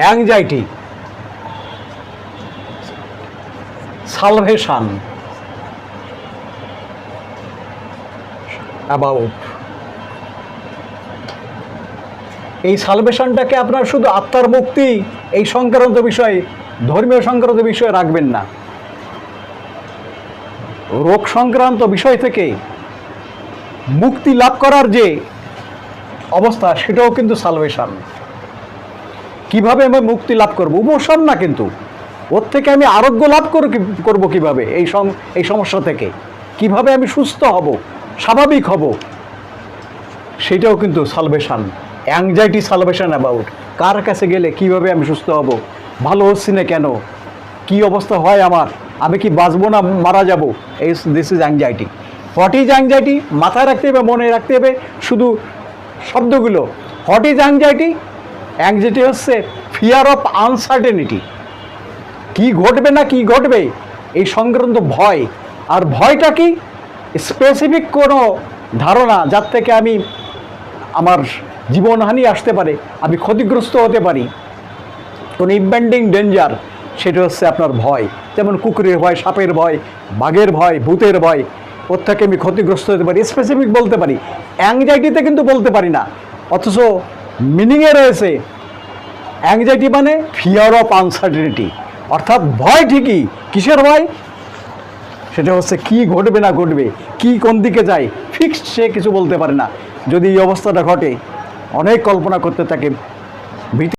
Anxiety. Salvation. About এই সালভেশনটাকে আপনার শুধু আত্মার মুক্তি, এই সংক্রান্ত বিষয়, ধর্মীয় সংক্রান্ত বিষয়ে রাখবেন না। রোগ সংক্রান্ত বিষয় থেকে মুক্তি লাভ করার যে অবস্থা, সেটাও কিন্তু সালভেশন। কীভাবে আমি মুক্তি লাভ করব? উপশম না কিন্তু। ওর থেকে আমি আরোগ্য লাভ করব কীভাবে? এই এই সমস্যা থেকে। কীভাবে আমি সুস্থ হব? স্বাভাবিক হব? সেটাও কিন্তু সালভেশন অ্যাংজাইটি সালভেশন অ্যাবাউট কার কাছে গেলে কীভাবে আমি সুস্থ হব? ভালো হচ্ছি না কেন? কি অবস্থা হয় আমার? আমি কি বাঁচবো না মারা যাব? এই this is anxiety what is anxiety মাথায় রাখতে হবে, মনে রাখতে হবে। শুধু শব্দগুলো। হোয়াট ইজ অ্যাংজাইটি অ্যাংজাইটি হচ্ছে ফিয়ার অফ আনসার্টেনিটি কি ঘটবে না কি ঘটবে? এই সংক্রান্ত ভয়। আর ভয়টা কি? স্পেসিফিক কোনো ধারণা যার থেকে আমি আমার জীবনহানি আসতে পারে, আমি ক্ষতিগ্রস্ত হতে পারি। কোনো ইম্পেন্ডিং ডেঞ্জার সেটা হচ্ছে আপনার ভয়। যেমন কুকুরের ভয়, সাপের ভয়, বাঘের ভয়, ভূতের ভয়, ওর থেকে আমি ক্ষতিগ্রস্ত হতে পারি। স্পেসিফিক বলতে পারি। অ্যাংজাইটিতে কিন্তু বলতে পারি না। অথচ মিনিংয়ে রয়েছে অ্যাংজাইটি মানে ফিয়ার অফ আনসার্টেনিটি অর্থাৎ ভয় ঠিকই, কিসের ভয়? সেটা হচ্ছে কি ঘটবে না ঘটবে, কি কোন দিকে যায় ফিক্সড সে কিছু বলতে পারে না। যদি এই অবস্থাটা ঘটে, অনেক কল্পনা করতে থাকে।